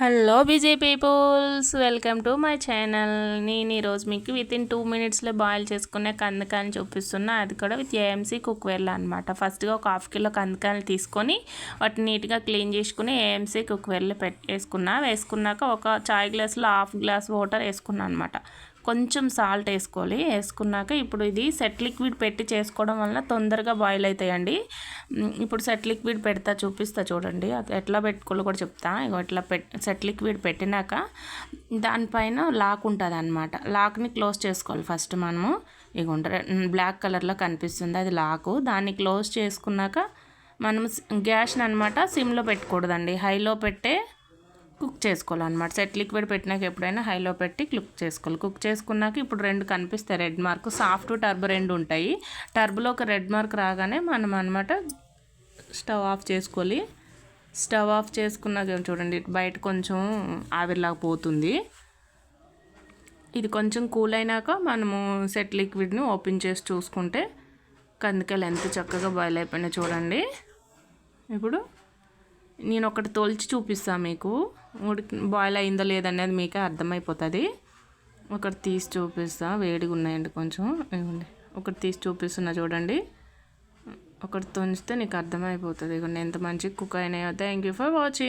Hello busy peoples welcome to my channel నేను ఈరోజు మీకు విత్ ఇన్ టూ మినిట్స్లో బాయిల్ చేసుకునే కందకాయలు చూపిస్తున్నా. అది కూడా విత్ ఏఎంసీ కుక్వేర్లో అనమాట ఫస్ట్గా ఒక హాఫ్ కిలో కందకాయలు తీసుకొని వాటిని నీట్గా క్లీన్ చేసుకుని ఏఎంసీ కుక్వేర్లో పెట్టేసుకున్నా. వేసుకున్నాక ఒక చాయ్ గ్లాస్లో హాఫ్ గ్లాస్ వాటర్ వేసుకున్నా అనమాట కొంచెం సాల్ట్ వేసుకోవాలి. వేసుకున్నాక ఇప్పుడు ఇది సెట్ లిక్విడ్ పెట్టి చేసుకోవడం వల్ల తొందరగా బాయిల్ అవుతాయండి. ఇప్పుడు సెట్ లిక్విడ్ పెడతా చూపిస్తా చూడండి. అది ఎట్లా పెట్టుకోవాలో కూడా చెప్తా. ఇగో ఇట్లా పెట్ సెట్ లిక్విడ్ పెట్టినాక దానిపైన లాక్ ఉంటుంది అనమాట లాక్ని క్లోజ్ చేసుకోవాలి ఫస్ట్ మనము. ఇగోండి బ్లాక్ కలర్లో కనిపిస్తుంది అది లాకు. దాన్ని క్లోజ్ చేసుకున్నాక మనం గ్యాస్ని అనమాట సిమ్లో పెట్టకూడదండి. హైలో పెట్టే కుక్ చేసుకోవాలన్నమాట. సెట్ లిక్విడ్ పెట్టినాక ఎప్పుడైనా హైలో పెట్టి క్లుక్ చేసుకోవాలి. కుక్ చేసుకున్నాక ఇప్పుడు రెండు కనిపిస్తాయి. రెడ్ మార్క్ సాఫ్ట్ టర్బ్ రెండు ఉంటాయి. టర్బ్లో ఒక రెడ్ మార్క్ రాగానే మనం అనమాట స్టవ్ ఆఫ్ చేసుకోవాలి. స్టవ్ ఆఫ్ చేసుకున్నాక చూడండి బయట కొంచెం ఆవిరిలాగా పోతుంది. ఇది కొంచెం కూల్ అయినాక మనము సెట్ లిక్విడ్ని ఓపెన్ చేసి చూసుకుంటే కందికాయలు ఎంత చక్కగా బాయిల్ అయిపోయినా చూడండి. ఇప్పుడు నేను ఒకటి తోల్చి చూపిస్తాను మీకు. ఉడికి బాయిల్ అయిందో లేదనేది మీకే అర్థమైపోతుంది. ఒకటి తీసి చూపిస్తా. వేడిగా ఉన్నాయండి కొంచెం. ఇవ్వండి. ఒకటి తీసి చూపిస్తున్నా చూడండి. ఒకటి తుంచితే నీకు అర్థమైపోతుంది. ఇవ్వండి ఎంత మంచి cook అయినాయో. Thank you for watching